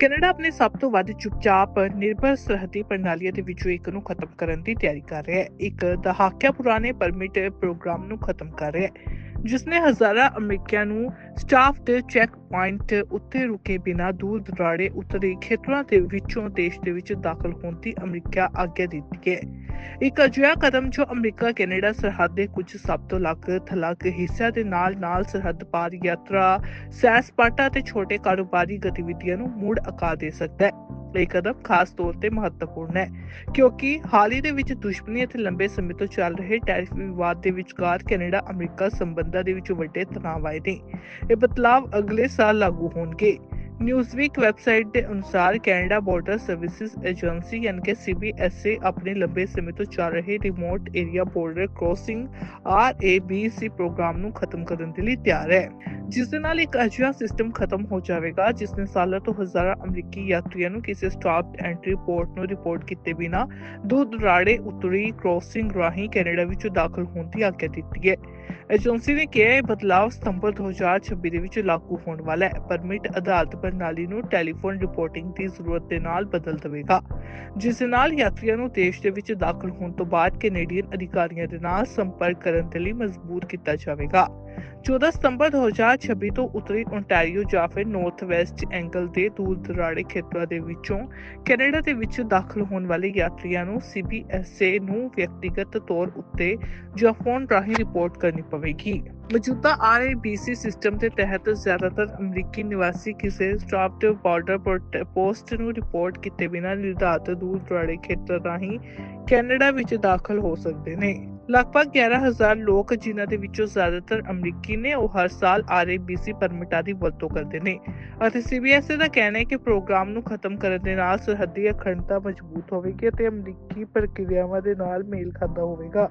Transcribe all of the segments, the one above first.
Canada ਆਪਣੇ ਸਭ ਤੋਂ ਵੱਧ ਚੁੱਪਚਾਪ, ਨਿਰਭਰ ਸਰਹੱਦੀ ਪ੍ਰਣਾਲੀ ਦੇ ਵਿੱਚੋਂ ਇੱਕ ਨੂੰ ਖਤਮ ਕਰਨ ਦੀ ਤਿਆਰੀ ਕਰ ਰਿਹਾ ਹੈ। ਇੱਕ ਦਹਾਕਿਆਂ ਪੁਰਾਣੇ ਪਰਮਿਟ ਪ੍ਰੋਗਰਾਮ ਨੂੰ ਖਤਮ ਕਰ ਰਿਹਾ ਹੈ। ਜਿਸ ਨੇ ਹਜ਼ਾਰਾਂ ਅਮਰੀਕੀਆਂ ਨੂੰ ਸਟਾਫ ਦੇ ਚੈੱਕ ਪੁਆਇੰਟ ਉੱਤੇ ਰੁਕੇ ਬਿਨਾਂ ਦੂਰ ਦਰਾੜੇ ਉੱਤਰੀ ਖੇਤਰਾਂ ਦੇ ਵਿੱਚੋਂ ਦੇਸ਼ ਦੇ ਵਿੱਚ ਦਾਖਲ ਹੋਣ ਦੀ ਅਮਰੀਕਾ ਆਗਿਆ ਦਿੱਤੀ ਹੈ। ਇੱਕ ਅਜਿਹਾ ਕਦਮ ਜੋ ਅਮਰੀਕਾ, ਕੈਨੇਡਾ ਸਰਹੱਦ ਦੇ ਕੁਝ ਸਭ ਤੋਂ ਲੱਗ ਥਲੱਗ ਹਿੱਸਿਆਂ ਦੇ ਨਾਲ ਨਾਲ ਸਰਹੱਦ ਪਾਰ ਯਾਤਰਾ, ਸੈਰ ਸਪਾਟਾ ਤੇ ਛੋਟੇ ਕਾਰੋਬਾਰੀ ਗਤੀਵਿਧੀਆਂ ਨੂੰ ਮੁੜ ਅਕਾ ਦੇ ਸਕਦਾ ਹੈ। ਇਹ ਕਦਮ ਖਾਸ ਤੌਰ ਤੇ ਮਹੱਤਵਪੂਰਨ ਹੈ, ਕਿਉਂਕਿ ਹਾਲ ਹੀ ਦੇ ਵਿੱਚ ਦੁਸ਼ਮਣੀ ਅਤੇ ਲੰਬੇ ਸਮੇਂ ਤੋਂ ਚੱਲ ਰਹੇ ਟੈਰਿਫ ਵਿਵਾਦ ਦੇ ਵਿਚਕਾਰ ਕੈਨੇਡਾ, ਅਮਰੀਕਾ ਸੰਬੰਧਾਂ ਦੇ ਵਿੱਚ ਵੱਡੇ ਤਣਾਅ ਆਏ ਨੇ ਇਹ ਬਦਲਾਵ ਅਗਲੇ ਸਾਲ ਲਾਗੂ ਹੋਣਗੇ। ਨਿਊਜ਼ਵੀਕ ਵੈਬਸਾਈਟ ਦੇ ਅਨੁਸਾਰ ਕੈਨੇਡਾ ਬਾਰਡਰ ਸਰਵਿਸਿਜ਼ ਏਜੰਸੀ ਯਾਨੀ ਸੀਬੀਐਸਏ ਆਪਣੇ ਲੰਬੇ ਸਮੇਂ ਤੋਂ ਚੱਲ ਰਹੇ remote area border crossing RABC programme ਨੂੰ ਖਤਮ ਕਰਨ ਦੇ ਲਈ ਤਿਆਰ ਹੈ। ਜਿਸ ਦੇ ਨਾਲ ਇੱਕ ਅਜਿਹਾ ਸਿਸਟਮ ਖਤਮ ਹੋ ਜਾਵੇਗਾ ਜਿਸ ਨੇ ਸਾਲਾਂ ਤੋਂ ਹਜ਼ਾਰਾਂ ਅਮਰੀਕੀ ਯਾਤਰੀਆਂ ਨੂੰ ਕਿਸੇ ਸਟਾਪ ਐਂਟਰੀ ਪੋਰਟ ਨੂੰ ਰਿਪੋਰਟ ਕੀਤੇ ਬਿਨਾ ਦੂਰ ਦੁਰਾੜੇ ਉੱਤਰੀ ਕ੍ਰੋਸਿੰਗ ਰਾਹੀਂ ਕੈਨੇਡਾ ਵਿੱਚ ਦਾਖਲ ਹੋਣ ਦੀ ਆਗਿਆ ਦਿੱਤੀ ਹੈ। ਏਜੰਸੀ ਨੇ ਕਿਹਾ ਇਹ ਬਦਲਾਅ ਸਤੰਬਰ 2026 ਦੇ ਵਿੱਚ ਲਾਗੂ ਹੋਣ ਵਾਲਾ ਹੈ। ਪਰਮਿਟ ਅਦਾਲਤ ਪ੍ਰਣਾਲੀ ਨੂੰ ਟੈਲੀਫੋਨ ਰਿਪੋਰਟਿੰਗ ਦੀ ਜ਼ਰੂਰਤ ਦੇ ਨਾਲ ਬਦਲ ਦੇਵੇਗਾ। ਜਿਸ ਦੇ ਨਾਲ ਯਾਤਰੀਆਂ ਨੂੰ ਦੇਸ਼ ਦੇ ਵਿੱਚ ਦਾਖਲ ਹੋਣ ਤੋਂ ਬਾਅਦ ਕੈਨੇਡੀਅਨ ਅਧਿਕਾਰੀਆਂ ਦੇ ਨਾਲ ਸੰਪਰਕ ਕਰਨ ਦੇ ਲਈ ਮਜਬੂਰ ਕੀਤਾ ਜਾਵੇਗਾ। 14 ਸਤੰਬਰ 2026 ਤੋਂ ਉੱਤਰੀ ਓਨਟਾਰੀਓ ਜਾਂ ਫਿਰ ਨਾਰਥ ਵੈਸਟ ਐਂਗਲ ਦੇ ਦੂਰ ਦਰਾੜੇ ਖੇਤਰਾਂ ਦੇ ਵਿੱਚੋਂ ਕੈਨੇਡਾ ਦੇ ਵਿੱਚ ਦਾਖਲ ਹੋਣ ਵਾਲੇ ਯਾਤਰੀਆਂ ਨੂੰ ਸੀਬੀਐਸਏ ਨੂੰ ਵਿਅਕਤੀਗਤ ਤੌਰ ਉੱਤੇ ਜਾਂ ਫੋਨ ਰਾਹੀਂ ਰਿਪੋਰਟ ਕਰਨੀ ਪਵੇਗੀ। ਮੌਜੂਦਾ ਆਰਏਬੀਸੀ ਸਿਸਟਮ ਦੇ ਤਹਿਤ ਜ਼ਿਆਦਾਤਰ ਅਮਰੀਕੀ ਨਿਵਾਸੀ ਕਿਸੇ ਸਟਾਪ ਬਾਰਡਰ ਪੋਸਟ ਨੂੰ ਰਿਪੋਰਟ ਕੀਤੇ ਬਿਨਾਂ ਨਿਰਧਾਰਤ ਦੂਰ ਦਰਾੜੇ ਖੇਤਰ ਰਾਹੀਂ ਕੈਨੇਡਾ ਵਿੱਚ ਦਾਖਲ ਹੋ ਸਕਦੇ ਨੇ। ਲਗਭਗ 11000 ਲੋਕ ਜਿਨ੍ਹਾਂ ਦੇ ਵਿੱਚੋਂ ਜ਼ਿਆਦਾਤਰ ਅਮਰੀਕੀ ਨੇ, ਉਹ ਹਰ ਸਾਲ ਆਰਏਬੀਸੀ ਪਰਮਿਟਾਂ ਦੀ ਵਰਤੋਂ ਕਰਦੇ ਨੇ। ਅਤੇ ਸੀਬੀਐਸਈ ਦਾ ਕਹਿਣਾ ਹੈ ਕਿ ਪ੍ਰੋਗਰਾਮ ਨੂੰ ਖਤਮ ਕਰਨ ਦੇ ਨਾਲ ਸਰਹੱਦੀ ਅਖੰਡਤਾ ਮਜ਼ਬੂਤ ਹੋਵੇਗੀ ਅਤੇ ਅਮਰੀਕੀ ਪ੍ਰਕਿਰਿਆਵਾਂ ਦੇ ਨਾਲ ਮੇਲ ਖਾਂਦਾ ਹੋਵੇਗਾ।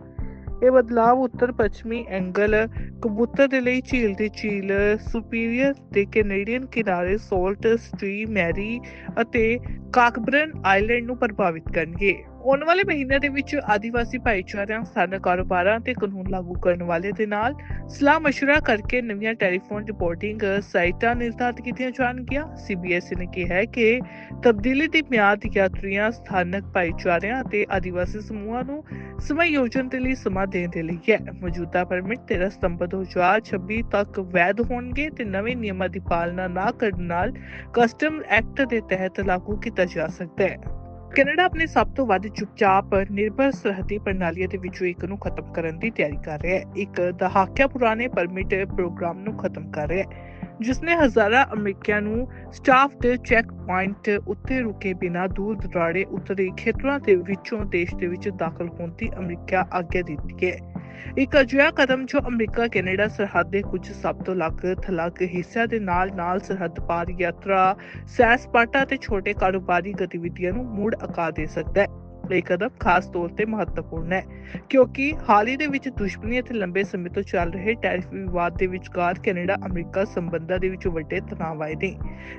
ਇਹ ਬਦਲਾਅ ਉੱਤਰ ਪੱਛਮੀ ਐਂਗਲ ਕਬੂਤਰ ਦੇ ਲਈ ਝੀਲ ਦੀ ਝੀਲ, ਸੁਪੀਰੀਅਰ ਦੇ ਕੈਨੇਡੀਅਨ ਕਿਨਾਰੇ ਸੋਲਟ ਸਟ੍ਰੀ, ਮੈਰੀ ਅਤੇ ਕਾਕਬਰਨ ਆਈਲੈਂਡ ਨੂੰ ਪ੍ਰਭਾਵਿਤ ਕਰਨਗੇ। ਆਉਣ ਵਾਲੇ ਮਹੀਨਿਆਂ ਦੇ ਵਿੱਚ ਆਦੀਵਾਸੀ ਭਾਈਚਾਰਿਆਂ ਸਥਾਨਕ ਕਾਰੋਬਾਰਾਂ ਤੇ ਕਾਨੂੰਨ ਲਾਗੂ ਕਰਨ ਵਾਲੇ ਦੇ ਨਾਲ ਸਲਾਹ مشورہ ਕਰਕੇ ਨਵੀਆਂ ਟੈਲੀਫੋਨ ਰਿਪੋਰਟਿੰਗ ਸਾਈਟਾਂ ਨਿਰਧਾਰਤ ਕੀਤੀਆਂ ਜਾਣਗੀਆਂ ਸੀਬੀਐਸਈ ਨੇ ਕਿਹਾ ਹੈ ਕਿ ਤਬਦੀਲੀ ਦੀ ਮਿਆਦ ਯਾਤਰੀਆਂ ਸਥਾਨਕ ਭਾਈਚਾਰਿਆਂ ਅਤੇ ਆਦੀਵਾਸੀ ਸਮੂਹਾਂ ਨੂੰ ਸਮਾਯੋਜਨ ਦੇ ਲਈ ਸਮਾਂ ਦੇਣ ਦੇ ਲਈ ਹੈ ਮੌਜੂਦਾ ਪਰਮਿਟ 13 ਸਤੰਬਰ 2026 ਤੱਕ ਵੈਧ ਹੋਣਗੇ ਤੇ ਨਵੇਂ ਨਿਯਮਾਂ ਦੀ ਪਾਲਣਾ ਨਾ ਕਰਨ ਨਾਲ ਕਸਟਮ ਐਕਟ ਦੇ ਤਹਿਤ ਲਾਗੂ ਕੀਤਾ ਜਾ ਸਕਦਾ ਹੈ ਕੈਨੇਡਾ ਆਪਣੇ ਸਭ ਤੋਂ ਵੱਧ ਚੁੱਪਚਾਪ, ਨਿਰਭਰ ਸਰਹੱਦੀ ਪ੍ਰਣਾਲੀਆਂ ਦੇ ਵਿੱਚੋਂ ਇੱਕ ਨੂੰ ਖਤਮ ਕਰਨ ਦੀ ਤਿਆਰੀ ਕਰ ਰਿਹਾ ਹੈ। ਇੱਕ ਦਹਾਕਿਆਂ ਪੁਰਾਣੇ ਪਰਮਿਟ ਪ੍ਰੋਗਰਾਮ ਨੂੰ ਖਤਮ ਕਰ ਰਿਹਾ ਹੈ ਜਿਸ ਨੇ ਹਜ਼ਾਰਾਂ ਅਮਰੀਕੀਆਂ ਨੂੰ ਸਟਾਫ ਦੇ ਚੈੱਕ ਪੁਆਇੰਟ ਉੱਤੇ ਰੁਕੇ ਬਿਨਾਂ ਦੂਰ ਦਰਾੜੇ ਉੱਤਰੀ ਖੇਤਰਾਂ ਦੇ ਵਿੱਚੋਂ ਦੇਸ਼ ਦੇ ਵਿੱਚ ਦਾਖਲ ਹੋਣ ਦੀ ਅਮਰੀਕਾ ਆਗਿਆ ਦਿੱਤੀ ਹੈ। ਇੱਕ ਅਜਿਹਾ ਕਦਮ ਜੋ ਅਮਰੀਕਾ, ਕੈਨੇਡਾ ਸਰਹੱਦ ਦੇ ਕੁਝ ਸਭ ਤੋਂ ਲੱਗ ਥਲੱਗ ਹਿੱਸਿਆਂ ਦੇ ਨਾਲ ਨਾਲ ਸਰਹੱਦ ਪਾਰ ਯਾਤਰਾ ਸੈਰ ਸਪਾਟਾ ਤੇ ਛੋਟੇ ਕਾਰੋਬਾਰੀ ਗਤੀਵਿਧੀਆਂ ਨੂੰ ਮੁੜ ਆਕਾਰ ਦੇ ਸਕਦਾ ਹੈ। ਇਹ ਕਦਮ ਖਾਸ ਤੌਰ ਤੇ ਮਹੱਤਵਪੂਰਨ ਹੈ ਕਿਉਂਕਿ ਹਾਲ ਹੀ ਦੇ ਵਿੱਚ ਦੁਸ਼ਮਣੀ ਅਤੇ ਲੰਬੇ ਸਮੇਂ ਤੋਂ ਚੱਲ ਰਹੇ ਟੈਰਿਫ ਵਿਵਾਦ ਦੇ ਵਿਚਕਾਰ ਕੈਨੇਡਾ, ਅਮਰੀਕਾ ਸੰਬੰਧਾਂ ਦੇ ਵਿੱਚ ਵੱਡੇ ਤਣਾਅ ਆਏ ਨੇ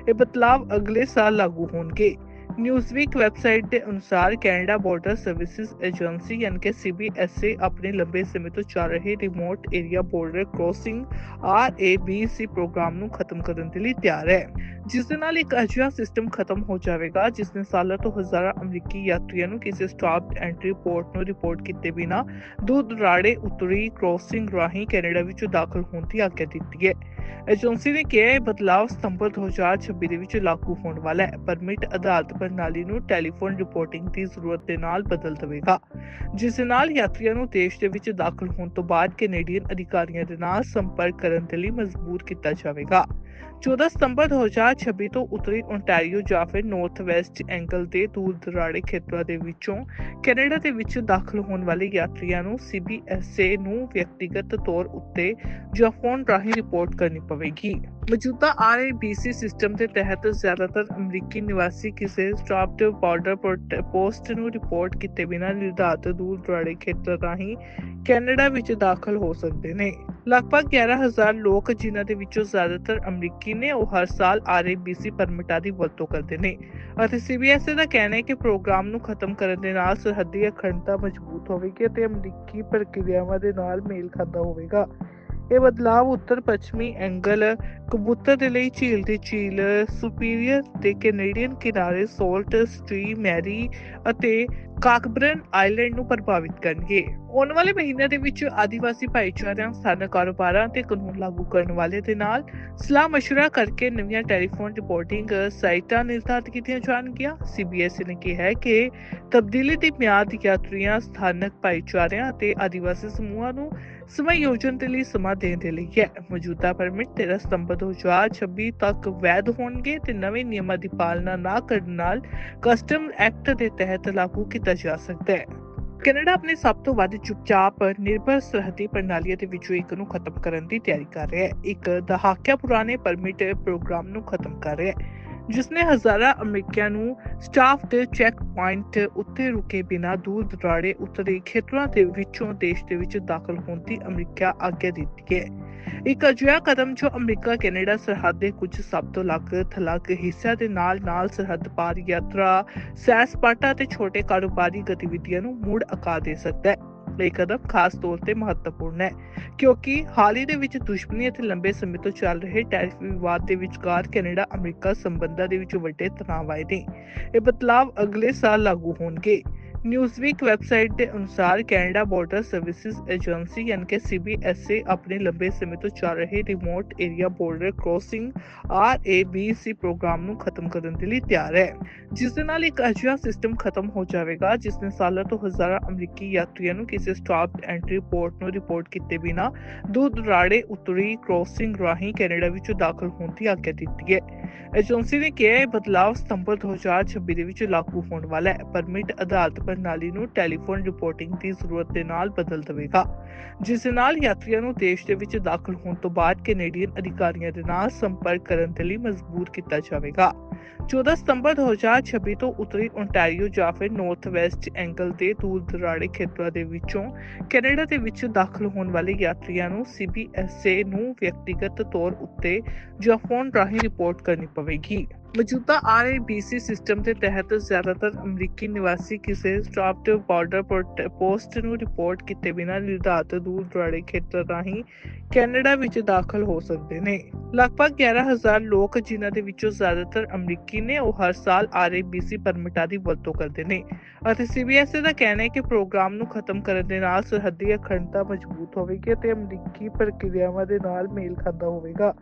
ਇਹ ਬਦਲਾਵ ਅਗਲੇ ਸਾਲ ਲਾਗੂ ਹੋਣਗੇ। ਨਿਊਜ਼ਵੀਕ ਵੈਬਸਾਈਟ ਦੇ ਅਨੁਸਾਰ ਕੈਨੇਡਾ ਬਾਰਡਰ ਸਰਵਿਸਿਜ਼ ਏਜੰਸੀ ਯਾਨੀ ਸੀਬੀਐਸਏ ਆਪਣੇ ਲੰਬੇ ਸਮੇਂ ਤੋਂ ਚੱਲ ਰਹੇ remote area border crossing RABC programme ਨੂੰ ਖਤਮ ਕਰਨ ਦੇ ਲਈ ਤਿਆਰ ਹੈ। ਜਿਸ ਦੇ ਨਾਲ ਇੱਕ ਅਜਿਹਾ ਸਿਸਟਮ ਖਤਮ ਹੋ ਜਾਵੇਗਾ ਜਿਸ ਨੇ ਸਾਲਾਂ ਤੋਂ ਹਜ਼ਾਰਾਂ ਅਮਰੀਕੀ ਯਾਤਰੀਆਂ ਨੂੰ ਕਿਸੇ ਸਟਾਪ ਐਂਟਰੀ ਪੋਰਟ ਨੂੰ ਰਿਪੋਰਟ ਕੀਤੇ ਬਿਨਾਂ ਦੂਰ ਦੁਰਾੜੇ ਉੱਤਰੀ ਕ੍ਰੋਸਿੰਗ ਰਾਹੀਂ ਕੈਨੇਡਾ ਵਿੱਚ ਦਾਖਲ ਹੋਣ ਦੀ ਆਗਿਆ ਦਿੱਤੀ ਹੈ। ਏਜੰਸੀ ਨੇ ਕਿਹਾ ਇਹ ਬਦਲਾਅ ਸਤੰਬਰ 2026 ਦੇ ਵਿੱਚ ਲਾਗੂ ਹੋਣ ਵਾਲਾ ਹੈ। ਪਰਮਿਟ ਅਦਾਲਤ ਪ੍ਰਣਾਲੀ ਨੂੰ ਟੈਲੀਫੋਨ ਰਿਪੋਰਟਿੰਗ ਦੀ ਜ਼ਰੂਰਤ ਦੇ ਨਾਲ ਬਦਲ ਦੇਵੇਗਾ। ਜਿਸ ਦੇ ਨਾਲ ਯਾਤਰੀਆਂ ਨੂੰ ਦੇਸ਼ ਦੇ ਵਿੱਚ ਦਾਖਲ ਹੋਣ ਤੋਂ ਬਾਅਦ ਕੈਨੇਡੀਅਨ ਅਧਿਕਾਰੀਆਂ ਦੇ ਨਾਲ ਸੰਪਰਕ ਕਰਨ ਦੇ ਲਈ ਮਜਬੂਰ ਕੀਤਾ ਜਾਵੇਗਾ। 14 ਸਤੰਬਰ 2026 ਤੋਂ ਉੱਤਰੀ ਓਨਟਾਰੀਓ ਜਾਂ ਫਿਰ ਨਾਰਥ ਵੈਸਟ ਐਂਗਲ ਦੇ ਦੂਰ ਦਰਾੜੇ ਖੇਤਰਾਂ ਦੇ ਵਿੱਚੋਂ ਕੈਨੇਡਾ ਦੇ ਵਿੱਚ ਦਾਖਲ ਹੋਣ ਵਾਲੇ ਯਾਤਰੀਆਂ ਨੂੰ ਸੀਬੀਐਸਏ ਨੂੰ ਵਿਅਕਤੀਗਤ ਤੌਰ ਉੱਤੇ ਜਾਂ ਫੋਨ ਰਾਹੀਂ ਰਿਪੋਰਟ ਕਰਨੀ ਪਵੇਗੀ। ਮੌਜੂਦਾ ਆਰਏਬੀਸੀ ਸਿਸਟਮ ਦੇ ਤਹਿਤ ਜ਼ਿਆਦਾਤਰ ਅਮਰੀਕੀ ਨਿਵਾਸੀ ਕਿਸੇ ਸਟਾਪ ਬਾਰਡਰ ਪੋਸਟ ਨੂੰ ਰਿਪੋਰਟ ਕੀਤੇ ਬਿਨਾਂ ਨਿਰਧਾਰਤ ਦੂਰ ਦਰਾੜੇ ਖੇਤਰ ਰਾਹੀਂ ਕੈਨੇਡਾ ਵਿੱਚ ਦਾਖਲ ਹੋ ਸਕਦੇ ਨੇ। ਲਗਭਗ 11000 ਲੋਕ ਜਿਨ੍ਹਾਂ ਦੇ ਵਿੱਚੋਂ ਜ਼ਿਆਦਾਤਰ ਅਮਰੀਕੀ ਨੇ ਉਹ ਹਰ ਸਾਲ ਆਰਏਬੀਸੀ ਪਰਮਿਟਾਂ ਦੀ ਵਰਤੋਂ ਕਰਦੇ ਨੇ। ਅਤੇ ਸੀਬੀਐਸਈ ਦਾ ਕਹਿਣਾ ਹੈ ਕਿ ਪ੍ਰੋਗਰਾਮ ਨੂੰ ਖਤਮ ਕਰਨ ਦੇ ਨਾਲ ਸਰਹੱਦੀ ਅਖੰਡਤਾ ਮਜ਼ਬੂਤ ਹੋਵੇਗੀ ਅਤੇ ਅਮਰੀਕੀ ਪ੍ਰਕਿਰਿਆਵਾਂ ਦੇ ਨਾਲ ਮੇਲ ਖਾਂਦਾ ਹੋਵੇਗਾ। ਇਹ ਬਦਲਾਵ ਉੱਤਰ ਪੱਛਮੀ ਐਂਗਲ ਕਬੂਤਰ ਦੇ ਲਈ ਝੀਲ ਦੀ ਝੀਲ ਸੁਪੀਰੀਅਰ ਤੇ ਕੈਨੇਡੀਅਨ ਕਿਨਾਰੇ ਸੋਲਟ ਸਟ੍ਰੀਮ ਮੈਰੀ ਅਤੇ ਕਾਕਬਰਨ ਆਈਲੈਂਡ ਨੂੰ ਪ੍ਰਭਾਵਿਤ ਕਰਨਗੇ ਆਉਣ ਵਾਲੇ ਮਹੀਨਿਆਂ ਦੇ ਵਿੱਚ ਆਦੀਵਾਸੀ ਭਾਈਚਾਰਿਆਂ ਸਥਾਨਕ ਕਾਰੋਬਾਰਾਂ ਤੇ ਕਾਨੂੰਨ ਲਾਗੂ ਕਰਨ ਵਾਲੇ ਦੇ ਨਾਲ ਸਲਾਹ مشورہ ਕਰਕੇ ਨਵੀਆਂ ਟੈਲੀਫੋਨ ਰਿਪੋਰਟਿੰਗ ਸਾਈਟਾਂ ਨਿਰਧਾਰਤ ਕੀਤੀਆਂ ਜਾਣਗੀਆਂ ਸੀਬੀਐਸਈ ਨੇ ਕਿਹਾ ਹੈ ਕਿ ਤਬਦੀਲੀ ਦੀ ਮਿਆਦ ਯਾਤਰੀਆਂ ਸਥਾਨਕ ਭਾਈਚਾਰਿਆਂ ਅਤੇ ਆਦੀਵਾਸੀ ਸਮੂਹਾਂ ਨੂੰ ਸਮਾਯੋਜਨ ਦੇ ਲਈ ਸਮਾਂ ਦੇਣ ਦੇ ਲਈ ਹੈ। ਮੌਜੂਦਾ ਪਰਮਿਟ 13 ਸਤੰਬਰ 2026 ਤੱਕ ਵੈਧ ਹੋਣਗੇ ਤੇ ਨਵੇਂ ਨਿਯਮਾਂ ਦੀ ਪਾਲਣਾ ਨਾ ਕਰਨ ਨਾਲ ਕਸਟਮ ਐਕਟ ਦੇ ਤਹਿਤ ਲਾਗੂ ਕੀਤਾ ਜਾ ਸਕਦਾ ਹੈ। ਕੈਨੇਡਾ ਆਪਣੇ ਸਭ ਤੋਂ ਵੱਧ ਚੁੱਪਚਾਪ, ਨਿਰਭਰ ਸਰਹੱਦੀ ਪ੍ਰਣਾਲੀਆਂ ਦੇ ਵਿੱਚੋਂ ਇੱਕ ਨੂੰ ਖਤਮ ਕਰਨ ਦੀ ਤਿਆਰੀ ਕਰ ਰਿਹਾ ਹੈ। ਇੱਕ ਦਹਾਕਿਆਂ ਪੁਰਾਣੇ ਪਰਮਿਟ ਪ੍ਰੋਗਰਾਮ ਨੂੰ ਖਤਮ ਕਰ ਰਿਹਾ ਹੈ। ਜਿਸ ਹਜ਼ਾਰਾਂ ਅਮਰੀਕੀਆਂ ਨੂੰ ਸਟਾਫ ਦੇ ਚੈੱਕ ਪੁਆਇੰਟ ਉੱਤੇ ਰੁਕੇ ਬਿਨਾਂ ਦੂਰ ਦਰਾੜੇ ਉੱਤਰੀ ਖੇਤਰਾਂ ਦੇ ਵਿੱਚੋਂ ਦੇਸ਼ ਦੇ ਵਿੱਚ ਦਾਖਲ ਹੋਣ ਦੀ ਅਮਰੀਕਾ ਆਗਿਆ ਦਿੱਤੀ ਹੈ। ਇੱਕ ਅਜਿਹਾ ਕਦਮ ਜੋ ਅਮਰੀਕਾ, ਕੈਨੇਡਾ ਸਰਹੱਦ ਦੇ ਕੁਝ ਸਭ ਤੋਂ ਅਲੱਗ ਥਲੱਗ ਹਿੱਸਿਆਂ ਦੇ ਨਾਲ-ਨਾਲ ਸਰਹੱਦ ਪਾਰ ਯਾਤਰਾ, ਸੈਰ ਸਪਾਟਾ ਤੇ ਛੋਟੇ ਕਾਰੋਬਾਰੀ ਗਤੀਵਿਧੀਆਂ ਨੂੰ ਮੁੜ ਅਕਾ ਦੇ ਸਕਦਾ ਹੈ। ਇਹ ਕਦਮ ਖਾਸ ਤੌਰ ਤੇ ਮਹੱਤਵਪੂਰਨ ਹੈ, ਕਿਉਂਕਿ ਹਾਲ ਹੀ ਦੇ ਵਿੱਚ ਦੁਸ਼ਮਣੀ ਅਤੇ ਲੰਬੇ ਸਮੇਂ ਤੋਂ ਚੱਲ ਰਹੇ ਟੈਰਿਫ ਵਿਵਾਦ ਦੇ ਵਿਚਕਾਰ ਕੈਨੇਡਾ, ਅਮਰੀਕਾ ਸੰਬੰਧਾਂ ਦੇ ਵਿੱਚ ਵੱਡੇ ਤਣਾਅ ਆਏ ਨੇ ਇਹ ਬਦਲਾਵ ਅਗਲੇ ਸਾਲ ਲਾਗੂ ਹੋਣਗੇ। ਨਿਊਜ਼ਵੀਕ ਵੈਬਸਾਈਟ ਦੇ ਅਨੁਸਾਰ ਕੈਨੇਡਾ ਬਾਰਡਰ ਸਰਵਿਸਿਜ਼ ਏਜੰਸੀ ਯਾਨੀ ਸੀਬੀਐਸਏ ਆਪਣੇ ਲੰਬੇ ਸਮੇਂ ਤੋਂ ਚੱਲ ਰਹੇ remote area border crossing RABC programme ਨੂੰ ਖਤਮ ਕਰਨ ਦੇ ਲਈ ਤਿਆਰ ਹੈ। ਜਿਸ ਦੇ ਨਾਲ ਇੱਕ ਅਜਿਹਾ ਸਿਸਟਮ ਖਤਮ ਹੋ ਜਾਵੇਗਾ ਜਿਸ ਨੇ ਸਾਲਾਂ ਤੋਂ ਹਜ਼ਾਰਾਂ ਅਮਰੀਕੀ ਯਾਤਰੀਆਂ ਨੂੰ ਕਿਸੇ ਸਟਾਪ ਐਂਟਰੀ ਪੋਰਟ ਨੂੰ ਰਿਪੋਰਟ ਕੀਤੇ ਬਿਨਾ ਦੂਰ ਦੁਰਾੜੇ ਉੱਤਰੀ ਕ੍ਰੋਸਿੰਗ ਰਾਹੀਂ ਕੈਨੇਡਾ ਵਿੱਚ ਦਾਖਲ ਹੋਣ ਦੀ ਆਗਿਆ ਦਿੱਤੀ ਹੈ। ਏਜੰਸੀ ਨੇ ਕਿਹਾ ਇਹ ਬਦਲਾਅ ਸਤੰਬਰ 2026 ਦੇ ਵਿੱਚ ਲਾਗੂ ਹੋਣ ਵਾਲਾ ਹੈ। ਪਰਮਿਟ ਆਧਾਰਿਤ ਪ੍ਰਣਾਲੀ ਨੂੰ ਟੈਲੀਫੋਨ ਰਿਪੋਰਟਿੰਗ ਦੀ ਜ਼ਰੂਰਤ ਦੇ ਨਾਲ ਬਦਲ ਦੇਵੇਗਾ, ਜਿਸ ਦੇ ਨਾਲ ਯਾਤਰੀਆਂ ਨੂੰ ਦੇਸ਼ ਦੇ ਵਿੱਚ ਦਾਖਲ ਹੋਣ ਤੋਂ ਬਾਅਦ ਕੈਨੇਡੀਅਨ ਅਧਿਕਾਰੀਆਂ ਦੇ ਨਾਲ ਸੰਪਰਕ ਕਰਨ ਦੇ ਲਈ ਮਜਬੂਰ ਕੀਤਾ ਜਾਵੇਗਾ। 14 ਸਤੰਬਰ 2026 ਤੋਂ ਉੱਤਰੀ ਓਨਟਾਰੀਓ ਜਾਂ ਫਿਰ ਨਾਰਥ ਵੈਸਟ ਐਂਗਲ ਦੇ ਦੂਰ ਦਰਾੜੇ ਖੇਤਰਾਂ ਦੇ ਵਿੱਚੋਂ ਕੈਨੇਡਾ ਦੇ ਵਿੱਚ ਦਾਖਲ ਹੋਣ ਵਾਲੇ ਯਾਤਰੀਆਂ ਨੂੰ ਸੀਬੀਐਸਏ ਨੂੰ ਵਿਅਕਤੀਗਤ ਤੌਰ ਉੱਤੇ ਜਾਂ ਫੋਨ ਰਾਹੀਂ ਰਿਪੋਰਟ ਕਰਨੀ ਪਵੇਗੀ। ਮੌਜੂਦਾ ਆਰਏਬੀਸੀ ਸਿਸਟਮ ਦੇ ਤਹਿਤ ਜ਼ਿਆਦਾਤਰ ਅਮਰੀਕੀ ਨਿਵਾਸੀ ਕਿਸੇ ਸਟਾਪ ਤੇ ਬਾਰਡਰ ਪੋਸਟ ਨੂੰ ਰਿਪੋਰਟ ਕੀਤੇ ਬਿਨਾਂ ਨਿਰਧਾਰਤ ਦੂਰ ਦਰਾੜੇ ਖੇਤਰ ਰਾਹੀਂ ਕੈਨੇਡਾ ਵਿੱਚ ਦਾਖਲ ਹੋ ਸਕਦੇ ਨੇ। ਲਗਭਗ 11000 ਲੋਕ ਜਿਨ੍ਹਾਂ ਦੇ ਵਿੱਚੋਂ ਜ਼ਿਆਦਾਤਰ ਅਮਰੀਕੀ ਨੇ, ਉਹ ਹਰ ਸਾਲ ਆਰਏਬੀਸੀ ਪਰਮਿਟਾਂ ਦੀ ਵਰਤੋਂ ਕਰਦੇ ਨੇ ਅਤੇ ਸੀਬੀਐਸਈ ਦਾ ਕਹਿਣਾ ਹੈ ਕਿ ਪ੍ਰੋਗਰਾਮ ਨੂੰ ਖਤਮ ਕਰਨ ਦੇ ਨਾਲ ਸਰਹੱਦੀ ਅਖੰਡਤਾ ਮਜ਼ਬੂਤ ਹੋਵੇਗੀ ਅਤੇ ਅਮਰੀਕੀ ਪ੍ਰਕਿਰਿਆਵਾਂ ਦੇ ਨਾਲ ਮੇਲ ਖਾਂਦਾ ਹੋਵੇਗਾ।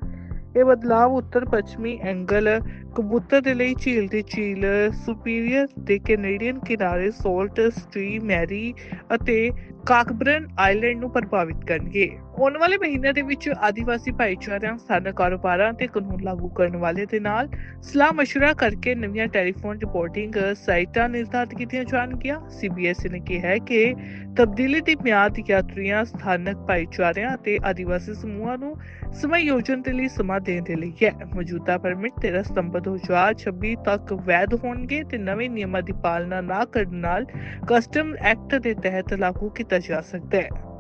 ਇਹ ਬਦਲਾਵ ਉੱਤਰ ਪੱਛਮੀ ਐਂਗਲ ਕਬੂਤਰ ਦੇ ਲਈ ਝੀਲ ਦੀ ਝੀਲ, ਸੁਪੀਰੀਅਰ ਦੇ ਕੈਨੇਡੀਅਨ ਕਿਨਾਰੇ, ਸੋਲਟ ਸਟ੍ਰੀ ਮੈਰੀ ਅਤੇ ਕਾਕਬਰਨ ਆਈਲੈਂਡ ਨੂੰ ਪ੍ਰਭਾਵਿਤ ਕਰਨਗੇ ਆਉਣ ਵਾਲੇ ਮਹੀਨਿਆਂ ਦੇ ਵਿੱਚ ਆਦੀਵਾਸੀ ਭਾਈਚਾਰਿਆਂ ਸਥਾਨਕ ਕਾਰੋਬਾਰਾਂ ਤੇ ਕਾਨੂੰਨ ਲਾਗੂ ਕਰਨ ਵਾਲੇ ਦੇ ਨਾਲ ਸਲਾਹ مشورہ ਕਰਕੇ ਨਵੀਆਂ ਟੈਲੀਫੋਨ ਰਿਪੋਰਟਿੰਗ ਸਾਈਟਾਂ ਨਿਰਧਾਰਤ ਕੀਤੀਆਂ ਜਾਣਗੀਆਂ ਸੀਬੀਐਸਈ ਨੇ ਕਿਹਾ ਹੈ ਕਿ ਤਬਦੀਲੀ ਦੀ ਮਿਆਦ ਯਾਤਰੀਆਂ ਸਥਾਨਕ ਭਾਈਚਾਰਿਆਂ ਅਤੇ ਆਦੀਵਾਸੀ ਸਮੂਹਾਂ ਨੂੰ ਸਮਾਯੋਜਨ ਦੇ ਲਈ ਸਮਾਂ ਦੇਣ ਦੇ ਲਈ ਹੈ ਮੌਜੂਦਾ ਪਰਮਿਟ 13 ਸਤੰਬਰ 2026 ਤੱਕ ਵੈਧ ਹੋਣਗੇ ਤੇ ਨਵੇਂ ਨਿਯਮਾਂ ਦੀ ਪਾਲਣਾ ਨਾ ਕਰਨ ਨਾਲ ਕਸਟਮ ਐਕਟ ਦੇ ਤਹਿਤ ਲਾਗੂ ਕੀਤਾ ਜਾ ਸਕਦਾ ਹੈ